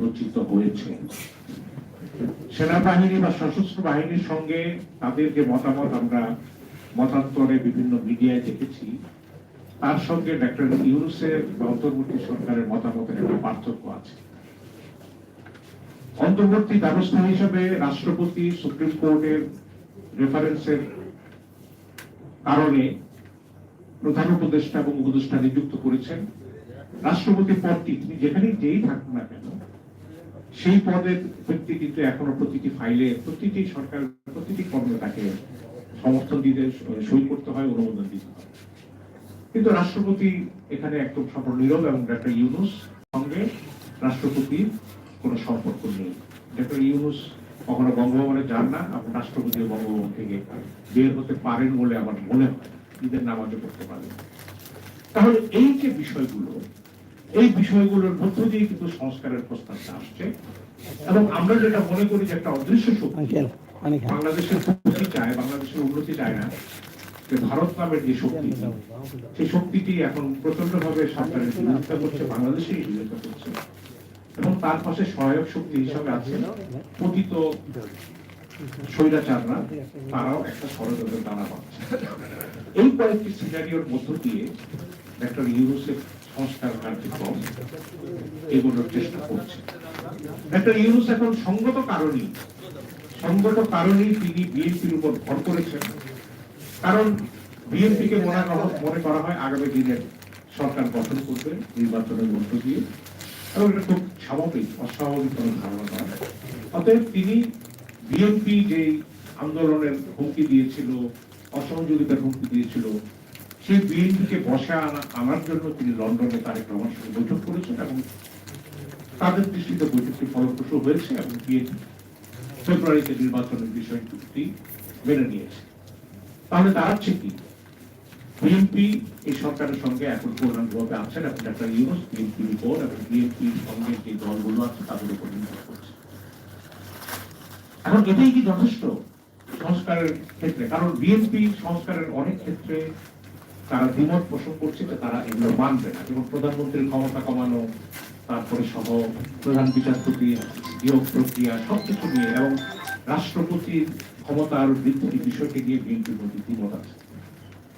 রচিত হয়েছে। সেনাবাহিনী বা সশস্ত্র বাহিনীর সঙ্গে তাদের যে মতামত আমরা মতান্তরে বিভিন্ন মিডিয়ায় দেখেছি। তার সঙ্গে ডক্টর ইউনুসের বা অন্তর্বর্তী সরকারের মতামতের একটা পার্থক্য আছে। অন্তর্বর্তী ব্যবস্থা হিসেবে রাষ্ট্রপতি সুপ্রিম কোর্টের রেফারেন্সের কারণে প্রধান উপদেষ্টা এবং উপদেষ্টা নিযুক্ত করেছেন। রাষ্ট্রপতির পদটি তিনি যেখানেই যেই থাকুন না কেন সেই পদের ব্যক্তি কিন্তু এখনও প্রতিটি ফাইলে প্রতিটি সরকার, প্রতিটি কর্মে তাকে সমর্থন দিতে সই করতে হয়, অনুমোদন দিতে হয়। কিন্তু রাষ্ট্রপতি এখানে একদম সম্পূর্ণ নীরব এবং ডক্টর ইউনুস সঙ্গে রাষ্ট্রপতির কোনো সম্পর্ক নেই। ডক্টর ইউনুস কখনো বঙ্গভবনে যান না এবং রাষ্ট্রপতিও বঙ্গভবন থেকে বের হতে পারেন বলে আমার মনে হয়। ঈদের নামাজও করতে পারেন। তাহলে এই যে বিষয়গুলো এই বিষয়গুলোর মধ্য দিয়ে কিন্তু সংস্কারের প্রস্তাবটা আসছে। এবং আমরা যেটা মনে করি যে একটা অদৃশ্য শক্তি বাংলাদেশের উন্নতি চায় বাংলাদেশের উন্নতি চায় না যে ভারত নামের যে শক্তি সেই শক্তিটি এখন প্রচণ্ড ভাবে সরকারের বিরোধিতা করছে বাংলাদেশের বিরোধিতা করছে এবং তার পাশে সহায়ক শক্তি হিসাবে আছে পতিত স্বৈরাচাররা তারাও একটা ষড়যন্ত্রের দ্বারা পাচ্ছে। এই কয়েকটি সিনারিওর মধ্য দিয়ে ডক্টর ইউনুসের সংস্কার কার্যক্রম এগুলোর চেষ্টা করছে। ডক্টর ইউনুস এখন সঙ্গত কারণই, সঙ্গত কারণেই তিনি বিএনপির উপর ভর করেছেন। কারণ বিএনপি কে মনে করা- মনে করা হয় আগামী দিনের সরকার গঠন করবে, নির্বাচনের মধ্য দিয়ে। এবং এটা খুব স্বাভাবিক, অস্বাভাবিক কোনো ধারণা নয়। অতএব তিনি বিএনপি যে আন্দোলনের হুমকি দিয়েছিল অসহযোগিতার হুমকি দিয়েছিল সেই বিএনপিকে বসে আনা, আনার জন্য তিনি লন্ডনে সঙ্গে বৈঠক করেছেন এবং তাদের দৃষ্টিতে বৈঠকটি ফলপ্রসূ হয়েছে এবং বিএনপি ফেব্রুয়ারিতে নির্বাচনের বিষয়টি মেনে নিয়েছে। তাহলে দাঁড়াচ্ছে কি? বিএনপি এই সরকারের সঙ্গে এখন আছেন এবং বিএনপির উপর এবং বিএনপির সঙ্গে যে দলগুলো আছে তাদের উপর নির্ভর করছে। এখন এটাই কি যথেষ্ট সংস্কারের ক্ষেত্রে? কারণ বিএনপি সংস্কারের অনেক ক্ষেত্রে তারা দ্বিমত পোষণ করছে যে তারা এগুলো মানবে না। যেমন প্রধানমন্ত্রীর ক্ষমতা কমানো, তারপরে সহ প্রধান বিচারপতি নিয়োগ প্রক্রিয়া, সবকিছু নিয়ে এবং রাষ্ট্রপতির ক্ষমতা আরও বৃদ্ধির বিষয়কে নিয়ে বিএনপির মধ্যে দ্বিমত আছে।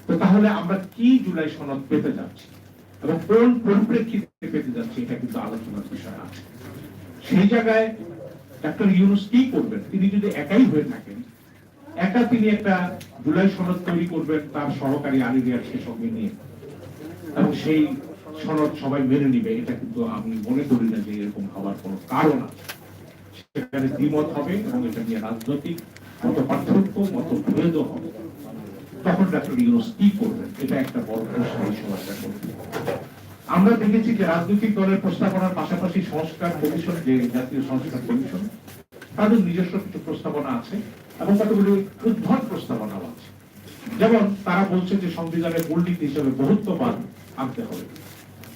তো তাহলে আমরা কি জুলাই সনদ পেতে যাচ্ছি এবং কোন পরিপ্রেক্ষিতে পেতে যাচ্ছি এটা কিন্তু আলোচনার বিষয় আছে। সেই জায়গায় ডাক্তার ইউনুস কি করবেন? তিনি যদি একাই হয়ে থাকেন, একা তিনি একটা জুলাই সনদ তৈরি করবেন তার সহকারী আলী রিয়াজকে সঙ্গে নিয়ে। এবং সেই সনদ সবাই মেনে নিবে, এটা কিন্তু আমি মনে করি না যে এরকম হওয়ার কোনো কারণ আছে। সেখানে দ্বিমত হবে এবং এটা নিয়ে রাজনৈতিক মত পার্থক্য মত ভেদ হবে। তখন ডাক্তার ইউনুস কি করবেন? এটা একটা বড় প্রশ্ন এই সময়টা করবে আমরা দেখেছি যে রাজনৈতিক দলের প্রস্তাবনার পাশাপাশি সংস্কার কমিশন, যে জাতীয় সংস্কার কমিশন, তাদের নিজস্ব কিছু প্রস্তাবনা আছে। এবং কতগুলি উদ্ভট প্রস্তাবনাও আছে যেমন তারা বলছে যে সংবিধানের মূলনীতি হিসেবে বহুত্ববাদ আনতে হবে।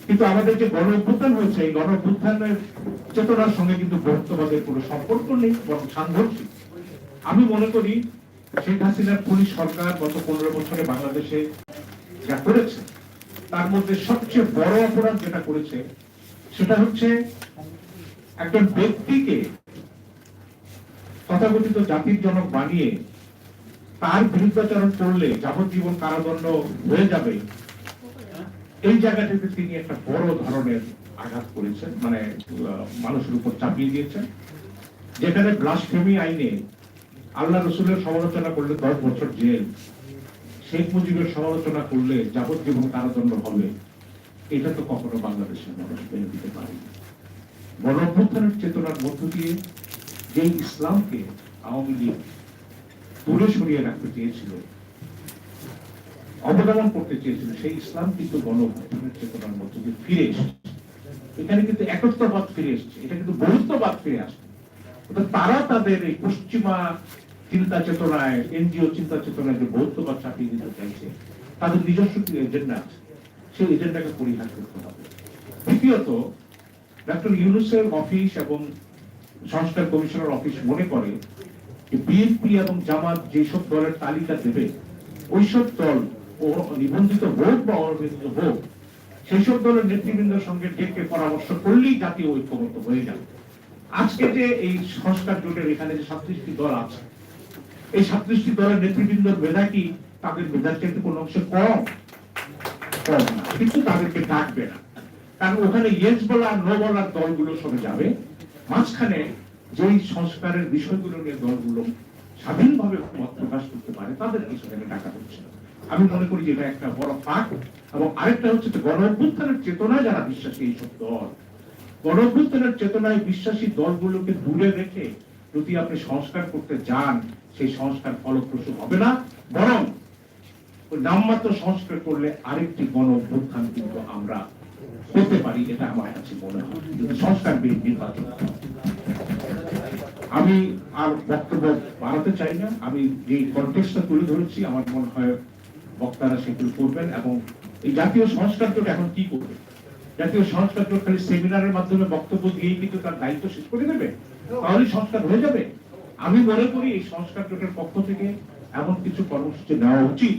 কিন্তু আমাদের যে গণ অভ্যুত্থান হয়েছে, এই গণ অভ্যুত্থানের চেতনার সঙ্গে কিন্তু বহুত্ববাদের কোনো সম্পর্ক নেই, বরং সাংঘর্ষিক। আমি মনে করি শেখ হাসিনার পুলিশ সরকার গত পনেরো বছরে বাংলাদেশে যা করেছে, তার মধ্যে সবচেয়ে বড় অপরাধ যেটা করেছে, সেটা হচ্ছে একজন ব্যক্তিকে তথাকথিত জাতির জনক বানিয়ে তার বিরুদ্ধাচরণ করলে যাবজ্জীবন কারাদণ্ড হয়ে যাবে। এই জায়গাটিতে তিনি একটা বড় ধরনের আঘাত করেছেন মানে মানুষের উপর চাপিয়ে দিয়েছেন, যেখানে ব্লাসফেমি আইনে আল্লাহ রসুলের সমালোচনা করলে দশ বছর জেল, শেখ মুজিবের সমালোচনা করলে যাবজ্জীবন কারাদণ্ড হবে। এটা তো কখনো বাংলাদেশের মানুষ মেনে দিতে পারেনি। গণ চেতনার মধ্য দিয়ে যে ইসলামকে আওয়ামী লীগ দূরে সরিয়ে রাখতে চেয়েছিল, অবদান করতে চেয়েছিল, সেই ইসলাম কিন্তু গণ চেতনার মধ্য দিয়ে ফিরে এসেছে। এখানে কিন্তু একত্রবাদ ফিরে এসেছে, এটা কিন্তু বহুত্ববাদ ফিরে আসছে। তারা তাদের এই পশ্চিমা চিন্তা চেতনায়, এনজিও চিন্তা চেতনায় যে বহুত্ববাদ চাপিয়ে দিতে চাইছে, তাদের নিজস্ব এজেন্ডা আছে। সেই এজেন্ডাকে পরিহার করতে হবে। দ্বিতীয়ত ডক্টর ইউনুসের অফিস এবং সংস্কার কমিশনের অফিস মনে করে যে বিএনপি এবং জামাত যেসব দলের তালিকা দেবে, ওইসব দল ও নিবন্ধিত হোক বা অনিবন্ধিত হোক সেই সব দলের নেতৃবৃন্দের সঙ্গে ডেকে পরামর্শ করলেই জাতীয় ঐক্যমত হয়ে যাবে। আজকে যে এই সংস্কার জোটের এখানে যে সাতত্রিশটি দল আছে, এই সাতত্রিশটি দলের নেতৃবৃন্দর মেধা কি তাদের মেধার চাইতে কোনো অংশে কম? কিন্তু তাদেরকে ডাকবে না। কারণ ওখানে ইয়েস বলা নো বলার দলগুলো সবে যাবে। মাঝখানে যেই সংস্কারের বিষয়গুলো নিয়ে দলগুলো স্বাধীনভাবে মত প্রকাশ করতে পারে তাদেরকে সেখানে ডাকা হচ্ছে আমি মনে করি যে এটা একটা বড় ফাঁক এবং আরেকটা হচ্ছে যে গণ অভ্যুত্থানের চেতনায় যারা বিশ্বাসী এইসব দল, গণ অভ্যুত্থানের চেতনায় বিশ্বাসী দলগুলোকে দূরে রেখে যদি আপনি সংস্কার করতে যান, সেই সংস্কার ফলপ্রসূ হবে না, বরং নামমাত্র সংস্কার করলে আরেকটি গণ অভ্যুত্থান কিন্তু আমরা করতে পারি এটা আমার কাছে মনে হয় সংস্কার বিল নির্বাচন আমি আর বক্তব্য বাড়াতে চাই না। আমি যে কন্টেক্সটা তুলে ধরেছি, আমার মনে হয় বক্তারা সেগুলো করবেন এবং এই জাতীয় সংস্কার জোট এখন কি করবে? জাতীয় সংস্কার জোট খালি সেমিনারের মাধ্যমে বক্তব্য দিয়েই কিন্তু তার দায়িত্ব শেষ করে দেবে? তাহলে সংস্কার হয়ে যাবে। আমি মনে করি এই সংস্কার জোটের পক্ষ থেকে এমন কিছু কর্মসূচি নেওয়া উচিত।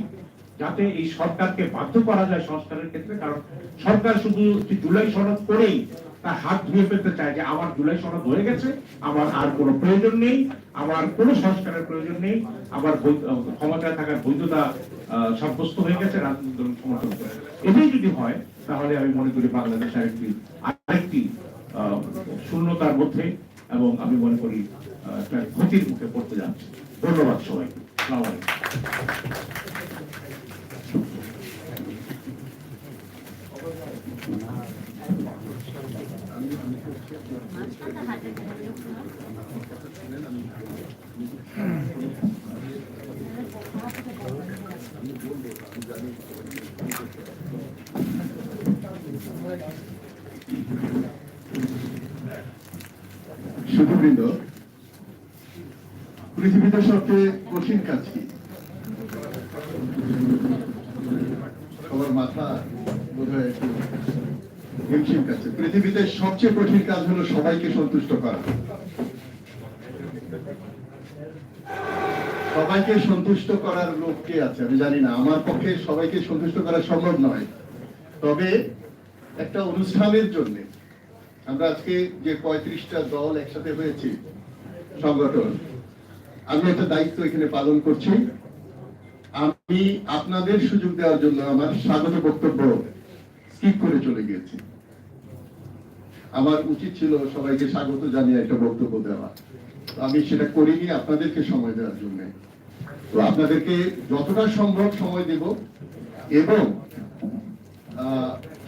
যাতে এই সরকারকে বাধ্য করা যায় সংস্কারের ক্ষেত্রে, কারণ সরকার শুধু জুলাই সনদ করেই তার হাত ধুয়ে ফেলতে চায় যে আমার জুলাই সনদ হয়ে গেছে, আমার আর কোনো প্রয়োজন নেই, আমার কোনো সংস্কারের প্রয়োজন নেই, আমার ক্ষমতায় থাকার বৈধতা সাব্যস্ত হয়ে গেছে, রাজনৈতিক সমর্থন করে। এটাই যদি হয়, তাহলে আমি মনে করি বাংলাদেশ আরেকটি আরেকটি শূন্যতার মধ্যে, এবং আমি মনে করি ক্ষতির মুখে পড়তে যাচ্ছে। ধন্যবাদ সবাইকে। সুধীবৃন্দ পৃথিবীতে সবচেয়ে কঠিন কাজ কি? সবার মাথা বোধ হয় একটু হিমশিম কাছে। পৃথিবীতে সবচেয়ে কঠিন কাজ হলো সবাইকে সন্তুষ্ট করা। সবাইকে সন্তুষ্ট করার লোক কে আছে? আমি জানি না। আমার পক্ষে সবাইকে সন্তুষ্ট করা সম্ভব নয়। তবে একটা অনুষ্ঠানের জন্যে আমরা আজকে যে পঁয়ত্রিশটা দল একসাথে হয়েছি, সংগঠন, আমি একটা দায়িত্ব এখানে পালন করছি। আমি আপনাদের সুযোগ দেওয়ার জন্য আমার স্বাগত বক্তব্য স্কিপ করে চলে গিয়েছি। আমার উচিত ছিল সবাইকে স্বাগত জানিয়ে একটা বক্তব্য দেওয়া। আমি সেটা করিনি আপনাদেরকে সময় দেওয়ার জন্য। তো আপনাদেরকে যতটা সম্ভব সময় দেব এবং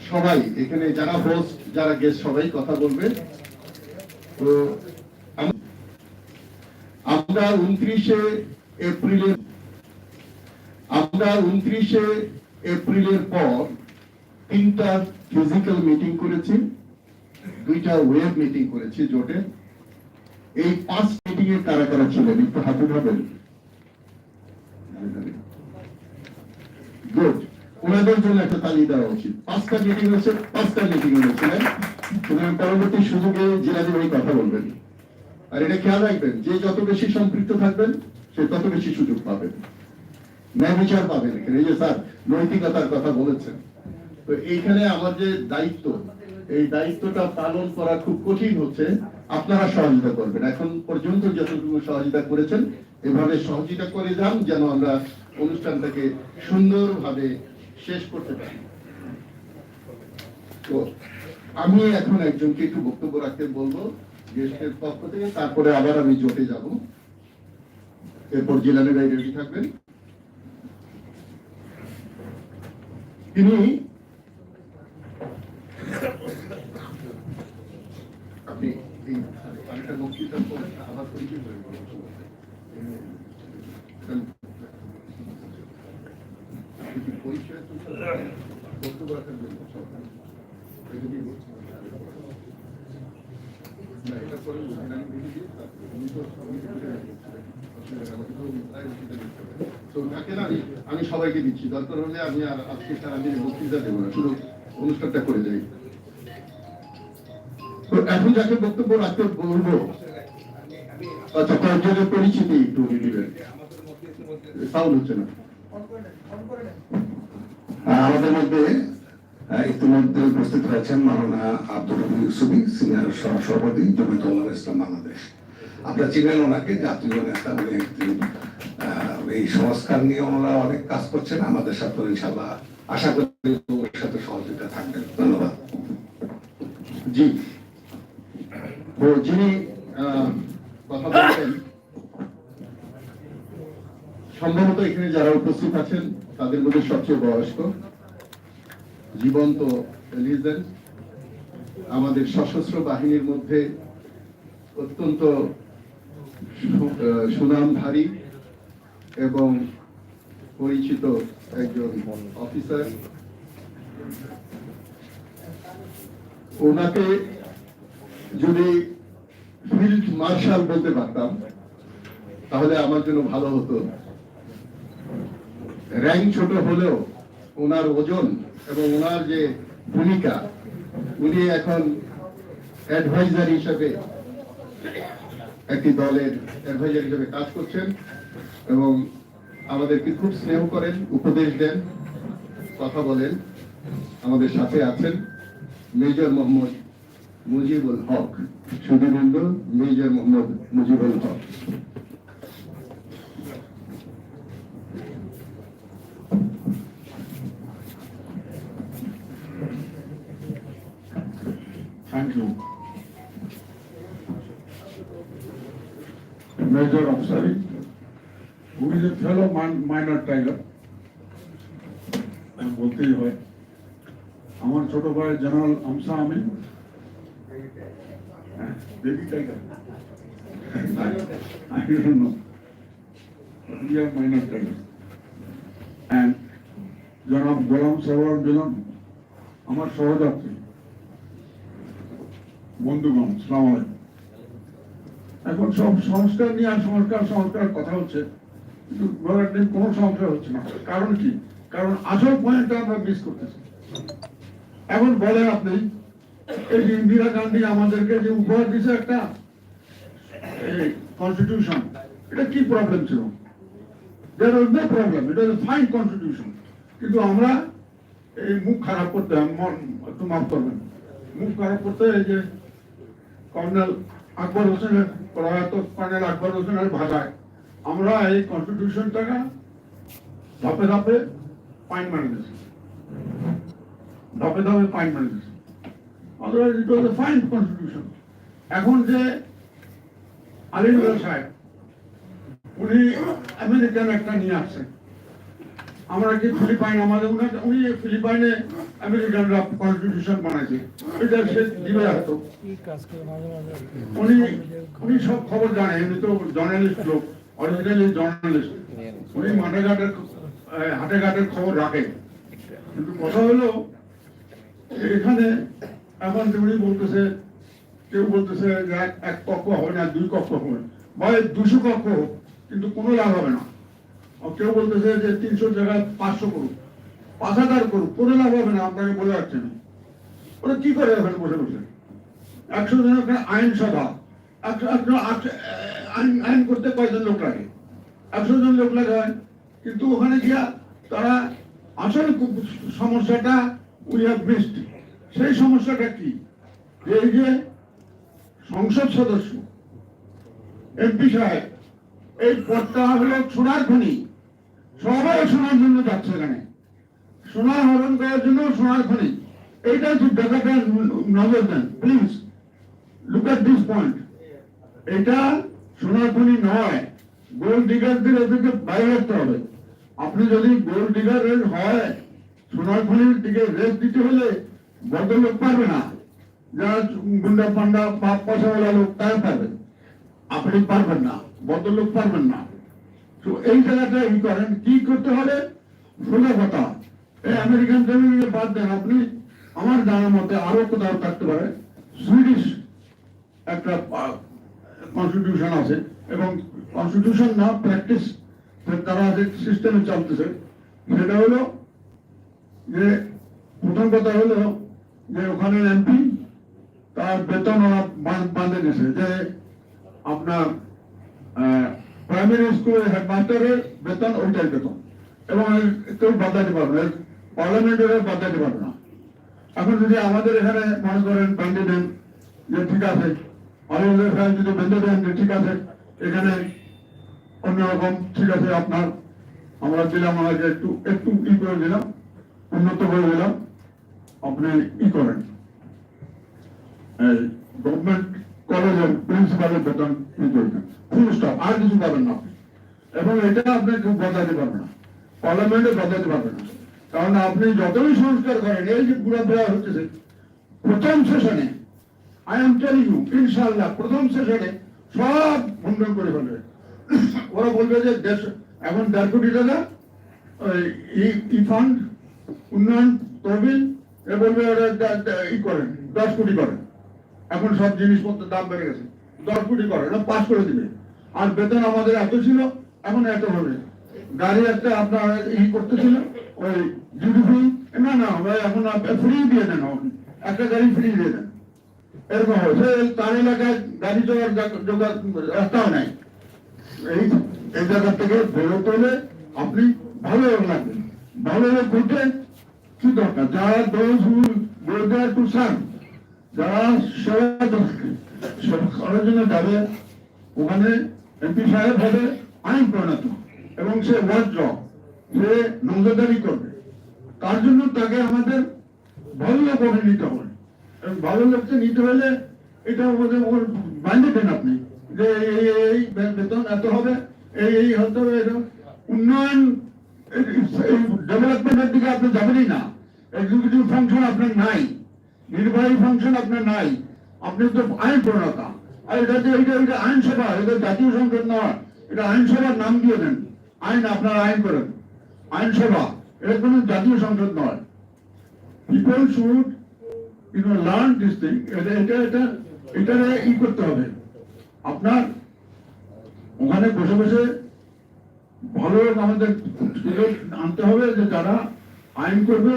সবাই, এখানে যারা হোস্ট যারা গেস্ট সবাই কথা বলবে। তো আমরা উনত্রিশে এপ্রিলের আমরা উনত্রিশে এপ্রিলের পর তিনটা ফিজিক্যাল মিটিং করেছি। দুইটা ওয়েব মিটিং করেছি জোটে। এই পাঁচ মিটিং এ কারা কারা ছিলেন? একটু হাতে ভাবেন গুড ওনাদের জন্য একটা তালি দেওয়া উচিত। পাঁচটা মিটিং হচ্ছে পাঁচটা মিটিং হয়েছিলেন সুতরাং পরবর্তী সুযোগে কথা বলবেন। আর এটা খেয়াল রাখবেন, যে যত বেশি সম্পৃক্ত থাকবেন, সে তত বেশি সুযোগ পাবেন। ন্যায় বিচার পাবেন এখানে। যে স্যার, নৈতিকতার কথা বলেছেন। তো এইখানে আমার যে দায়িত্ব এই দায়িত্বটা পালন করা খুব কঠিন হচ্ছে। আপনারা সহযোগিতা করবেন। এখন পর্যন্ত যতটুকু সহযোগিতা করেছেন, এভাবে সহযোগিতা করে যান যেন আমরা অনুষ্ঠানটাকে সুন্দরভাবে শেষ করতে পারি। তো আমি এখন একজনকে একটু বক্তব্য রাখতে বলব গেস্টের পক্ষ থেকে, তারপরে আবার আমি জোটে যাব। এরপর জেলানের ভাই রেডি থাকবেন। তিনি আপনি এই আরেকটা বক্তৃতা পরে আবার পরিচয় করে? না, এটা বলবেন, আমি আমি আমি সবাইকে দিচ্ছি দরকার হলে আমি আর আজকে সারাদিন বক্তৃতা দেবো না শুধু অনুষ্ঠানটা করে যাই তো এখন যাকে বক্তব্য রাখতে আচ্ছা কয়েকজনের পরিচিতি একটু দিবেন। সাউন্ড হচ্ছে না। আমাদের মধ্যে আহ, ইতিমধ্যে উপস্থিত রয়েছেন ইউসুফি সিনিয়র ইসলাম বাংলাদেশ। আপনারা চিনেন ওনাকে জাতীয় নেতা আহ, এই সংস্কার নিয়ে ওনারা অনেক কাজ করছেন। আমাদের সাথে ইনশাল্লাহ আশা করি ওর সাথে সহযোগিতা থাকবেন ধন্যবাদ। জি। যিনি কথা বলছেন সম্ভবত এখানে যারা উপস্থিত আছেন তাদের মধ্যে সবচেয়ে বয়স্ক জীবন্ত লিজেন্ড আমাদের সশস্ত্র বাহিনীর মধ্যে অত্যন্ত সুনামধারী এবং পরিচিত একজন অফিসার। ওনাকে যদি ফিল্ড মার্শাল বলতে পারতাম, তাহলে আমার জন্য ভালো হতো। র্যাঙ্ক ছোট হলেও ওনার ওজন এবং ওনার যে ভূমিকা, উনি এখন অ্যাডভাইজার হিসেবে একটি দলের অ্যাডভাইজার হিসেবে কাজ করছেন এবং আমাদেরকে খুব স্নেহ করেন, উপদেশ দেন, কথা বলেন, আমাদের সাথে আছেন major Mohammad Mujibul Haque সুদীবৃন্দ major Mohammad Mujibul Haq Thank you. Major Afsari, who is a fellow minor tiger. বলতেই হয় আমার ছোট ভাই general Amsa Amin tiger I don't know. We are minor tigers. And আমার সহযাত্রী বন্ধুগণ সালাম এখন সব সংস্কার নিয়ে আর সংস্কার সংস্কার কথা হচ্ছে কিন্তু দিন কোনো সংস্কার হচ্ছে না কারণ কি কারণ আসল পয়েন্টটা আমরা মিস করতেছি এখন বলেন আপনি এই ইন্দিরা গান্ধী আমাদেরকে যে উপহার দিছে একটা কনস্টিটিউশন এটা কি প্রবলেম ছিল? There was no problem it was fine constitution কিন্তু আমরা এই মুখ খারাপ করতে মন- একটু মাফ করবেন। মুখ খারাপ করতে এই যে কর্নেল আকবর হোসেনের, প্রয়াত কর্নেল আকবর হোসেনের ভাষায়। আমরা এই কনস্টিটিউশনটাকে ধাপে ধাপে পাইন মারি দিয়েছি। ধাপে ধাপে পাইন মারি এখন যে সাহেব, উনি আমেরিকান একটা নিয়ে আসছেন। আমরা কি ফিলিপাইন, আমাদের উনি- ফিলিপাইনে আমেরিকানরা কনস্টিটিউশন বানাইছে। এটা সে দিবে হয়তো উনি উনি সব খবর জানে, উনি তো জার্নালিস্ট লোক অরিজিনালি জার্নালিস্ট উনি হাটে ঘাটের খবর রাখে। কিন্তু কথা হলো, এখানে এখন উনি বলতেছে, কেউ বলতেছে যে এক- কক্ষ হবে না, দুই কক্ষ হবে বা দুশো কক্ষ হোক, কিন্তু কোনো লাভ হবে না। কেউ বলতেছে যে তিনশো জায়গায় পাঁচশো করুক। পাঁচ হাজার করুক, কোনো লাভ হবে না আপনাকে বলে যাচ্ছে না। ওরা কি করে ওখানে বসে বসে? একশো জনের ওখানে একশো- আইন আইন করতে কয়জন লোক লাগে? একশো জন লোক লাগে হয়। কিন্তু ওখানে গিয়া তারা আসলে সমস্যাটা উই হ্যাভ মিসড সেই সমস্যাটা কি? এই যে সংসদ সদস্য, এমপি সাহেব, এই পদটা হলো সোনার খনি। সবাই সোনার জন্য যাচ্ছে এখানে। সোনা হরণ করার জন্য সোনার খনি। এইটা একটু ব্যাপারটা নজর দেন please look at this point এটা সোনার খনি নয়। গোল্ড ডিগারদের এদেরকে বাইরে রাখতে হবে। আপনি যদি গোল্ড ডিগারের হয়, সোনার খনির দিকে রেস্ট দিতে হলে বড় লোক পারবে না, যারা গুন্ডা পান্ডা বা পয়সাওয়ালা লোক তারা পারবে। আপনি পারবেন না, বড় লোক পারবেন না। তো এই জায়গাটা ই করেন, কি করতে হবে? সোজা কথা, এই আমেরিকান ফ্যামিলি বাদ দেন আপনি। আমার জানার মতে আরও কোথাও থাকতে পারে সুইডিশ একটা কনস্টিটিউশন আছে, এবং কনস্টিটিউশন না প্র্যাকটিস তারা যে সিস্টেমে চলতেছে, সেটা হলো যে, প্রথম কথা হলো যে ওখানে এমপি, তার বেতন বাঁধে দিয়েছে। যে আপনার প্রাইমারি স্কুলের হেডমাস্টারের বেতন ওইটাই বেতন। এবং কেউ বাধাতে পারবে না। পার্লামেন্টের বাধাতে পারবে না। এখন যদি আমাদের এখানে মনে করেন বেঁধে দেন, যে ঠিক আছে আমাদের এখানে যদি বেঁধে দেন, যে ঠিক আছে, এখানে অন্যরকম ঠিক আছে আপনার, আমরা দিলাম আমাকে একটু একটু ই করে দিলাম, উন্নত করে দিলাম। আপনি ই করেন? গভর্নমেন্ট কলেজের প্রিন্সিপালের বেতন করবেন? ফুল স্টপ আর কিছু পাবেন না। এবং এটা আপনি কেউ বদলাতে পারবে না। পার্লামেন্টে বদলাতে পারবে না। কারণ আপনি যতই সংস্কার করেন, এই যে পুরো দেওয়া হচ্ছে প্রথম সেশনে আই এম টেলিং ইউ ইনশাআল্লাহ, প্রথম সেশনে সব ভণ্ডন করে ফেলবে। ওরা বলবে যে, দেশ, এখন দেড় কোটি টাকা ই ফান্ড উন্নয়ন তহবিল দশ কোটি করেন এখন সব জিনিসপত্রের দাম বেড়ে গেছে। দশ কোটি করে পাস করে দিবে। আর বেতন আমাদের এত ছিল, এখন এত হবে। গাড়ি একটা আপনার ই করতেছিল, ওই ডিউটি ফ্রি না না, ভাই, এখন ফ্রি দিয়ে দেন একটা গাড়ি ফ্রি দিয়ে দেন। এরকম হবে তার এলাকায় গাড়ি চলার জা- রাস্তাও নাই। এই জায়গা থেকে বেরোতে হলে আপনি ভালো লাগবেন ভালো ঘুরতে কি দরকার যারা দোষ গোদার টু সার্ভ যারা সেবা করার জন্য যাবে ওখানে এমপি সাহেব হবে আইন প্রণত এবং সে জব সে নজরদারি করবে তার জন্য তাকে আমাদের ভালো ওখানে নিতে হবে এবং ভালো লোককে নিতে হলে এটা ওদের ওর বাইন্ধে দেন আপনি যে এই বেতন এত হবে এই এই হতে হবে উন্নয়ন ডেভেলপমেন্টের দিকে আপনি যাবেনই না। এক্সিকিউটিভ ফাংশন আপনার নাই। নির্বাহী ফাংশন আপনার নাই। আপনি তো আইন প্রণতা। আর এটা যে এটা এটা আইনসভা এটা জাতীয় সংসদ নয় এটা আইনসভার নাম দিয়ে দেন। আইন আপনার আইন করেন। আইনসভা এটা কোনো জাতীয় সংসদ নয়। People should you know learn this thing এটা এটা এটা এটা ই করতে হবে। আপনার ওখানে বসে বসে ভালো আমাদের আনতে হবে যে যারা আইন করবে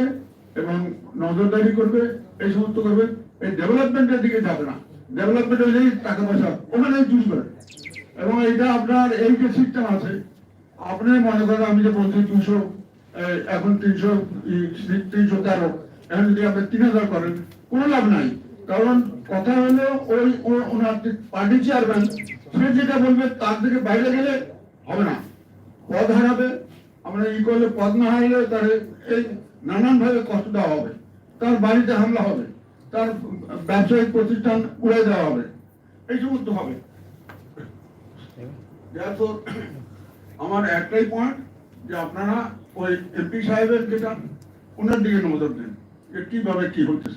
এবং নজরদারি করবে, এই সমস্ত করবে। এই ডেভেলপমেন্টের দিকে যাবে না। ডেভেলপমেন্ট হলেই টাকা পয়সা ওখানে চুরি করে। এবং এটা আপনার এই যে সিস্টেম আছে, আপনি মনে করেন আমি যে বলছি দুশো এখন তিনশো তিনশো তেরো, এখন যদি আপনি তিন হাজার করেন, কোনো লাভ নাই। কারণ কথা হলো ওই ওনার পার্টি চেয়ারম্যান সে যেটা বলবে তার থেকে বাইরে গেলে হবে না। পদ হারাবে আমরা ই করলে পদ না হারলে তার এই নানান ভাবে কষ্ট দেওয়া হবে। তার বাড়িতে হামলা হবে, তার ব্যবসায়িক প্রতিষ্ঠান উড়ে দেওয়া হবে, এই সমস্ত হবে। আমার একটাই পয়েন্ট যে আপনারা ওই এমপি সাহেবের যেটা, ওনার দিকে নজর দেন যে কীভাবে কি হচ্ছে।